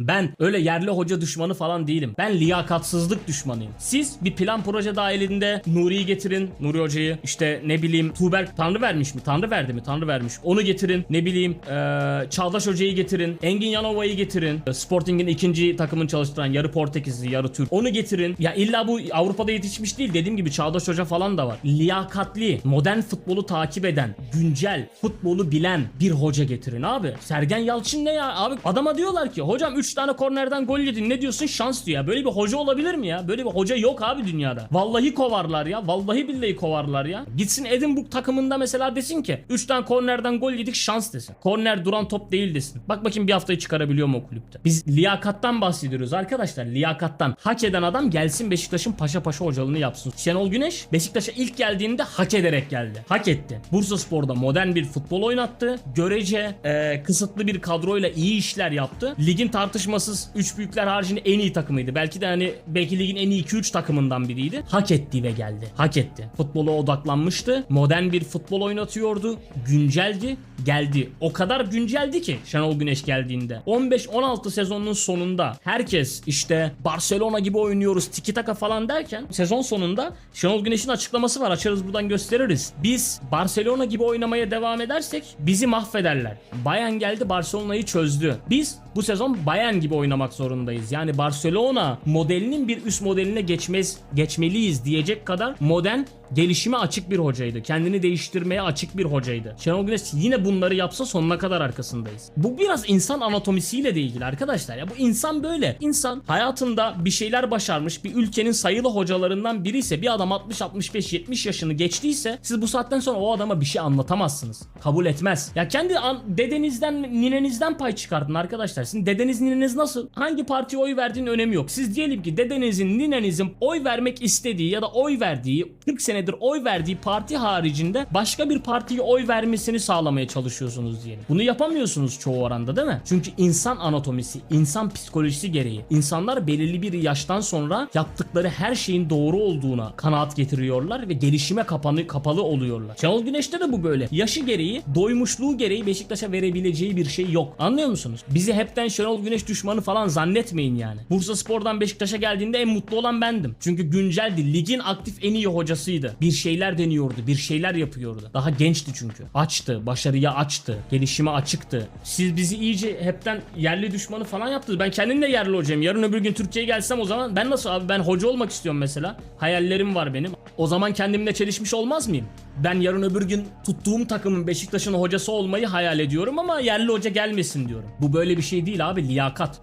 Ben öyle yerli hoca düşmanı falan değilim. Ben liyakatsızlık düşmanıyım. Siz bir plan proje dahilinde Nuri'yi getirin. Nuri hocayı işte ne bileyim Tuğberk Tanrı vermiş mi? Tanrı verdi mi? Tanrı vermiş. Onu getirin. Ne bileyim eee, Çağdaş hocayı getirin. Engin Yanova'yı getirin. Sporting'in ikinci takımını çalıştıran yarı Portekizli yarı Türk. Onu getirin. Ya illa bu Avrupa'da yetişmiş değil. Dediğim gibi Çağdaş hoca falan da var. Liyakatli, modern futbolu takip eden, güncel, futbolu bilen bir hoca getirin abi. Sergen Yalçın ne ya? Abi adama diyorlar ki hocam 3 tane kornerden gol yedin ne diyorsun şans diyor ya. Böyle bir hoca olabilir mi ya? Böyle bir hoca yok abi dünyada. Vallahi kovarlar ya. Vallahi billahi kovarlar ya. Gitsin Edinburgh takımında mesela desin ki 3 tane kornerden gol yedik şans desin. Korner duran top değil desin. Bak bakayım bir haftayı çıkarabiliyor mu o kulüpte? Biz liyakattan bahsediyoruz arkadaşlar. Liyakattan. Hak eden adam gelsin Beşiktaş'ın paşa paşa hocalığını yapsın. Şenol Güneş Beşiktaş'a ilk geldiğinde hak ederek geldi. Hak etti. Bursa Spor'da modern bir futbol oynattı. Görece e, kısıtlı bir kadroyla iyi işler yaptı. Ligin tartışmasız 3 büyükler haricinde en iyi takımıydı. Belki de hani belki ligin en iyi 2-3 takımından biriydi. Hak etti ve geldi. Hak etti. Futbola odaklanmıştı. Modern bir futbol oynatıyordu. Günceldi. Geldi. O kadar günceldi ki Şenol Güneş geldiğinde. 15-16 sezonun sonunda herkes işte Barcelona gibi oynuyoruz tiki taka falan derken sezon sonunda Şenol Güneş'in açıklaması var. Açarız buradan gösteririz. Biz Barcelona gibi oynamaya devam edersek bizi mahvederler. Bayern geldi Barcelona'yı çözdü. Biz bu sezon Bayern gibi oynamak zorundayız. Yani Barcelona modelinin bir üst modeline geçmez, geçmeliyiz diyecek kadar modern gelişime açık bir hocaydı. Kendini değiştirmeye açık bir hocaydı. Şenol Güneş yine bunları yapsa sonuna kadar arkasındayız. Bu biraz insan anatomisiyle de ilgili arkadaşlar. Ya bu insan böyle. İnsan hayatında bir şeyler başarmış bir ülkenin sayılı hocalarından biri ise bir adam 60 65 70 yaşını geçtiyse siz bu saatten sonra o adama bir şey anlatamazsınız. Kabul etmez. Ya kendi dedenizden ninenizden pay çıkartın arkadaşlar. Sizin dedeniz nineniz nasıl? Hangi partiye oy verdiğinin önemi yok. Siz diyelim ki dedenizin ninenizin oy vermek istediği ya da oy verdiği 40 senedir oy verdiği parti haricinde başka bir partiye oy vermesini sağlamaya çalışıyorsunuz diyelim. Bunu yapamıyorsunuz çoğu oranda değil mi? Çünkü insan anatomisi, insan psikolojisi gereği insanlar belirli bir yaştan sonra yaptıkları her şeyin doğru olduğuna kanaat getiriyorlar ve gelişime kapanı, kapalı oluyorlar. Şenol Güneş'te de bu böyle. Yaşı gereği, doymuşluğu gereği Beşiktaş'a verebileceği bir şey yok. Anlıyor musunuz? Bizi hepten Şenol Güneş düşmanı falan zannetmeyin yani. Bursa Spor'dan Beşiktaş'a geldiğinde en mutlu olan bendim. Çünkü günceldi. Ligin aktif en iyi hocasıydı. Bir şeyler deniyordu, bir şeyler yapıyordu. Daha gençti çünkü. Açtı, başarıya açtı, gelişime açıktı. Siz bizi iyice hepten yerli düşmanı falan yaptınız. Ben kendim de yerli hocayım. Yarın öbür gün Türkiye'ye gelsem o zaman ben nasıl abi ben hoca olmak istiyorum mesela. Hayallerim var benim. O zaman kendimle çelişmiş olmaz mıyım? Ben yarın öbür gün tuttuğum takımın Beşiktaş'ın hocası olmayı hayal ediyorum ama yerli hoca gelmesin diyorum. Bu böyle bir şey değil abi liyakat.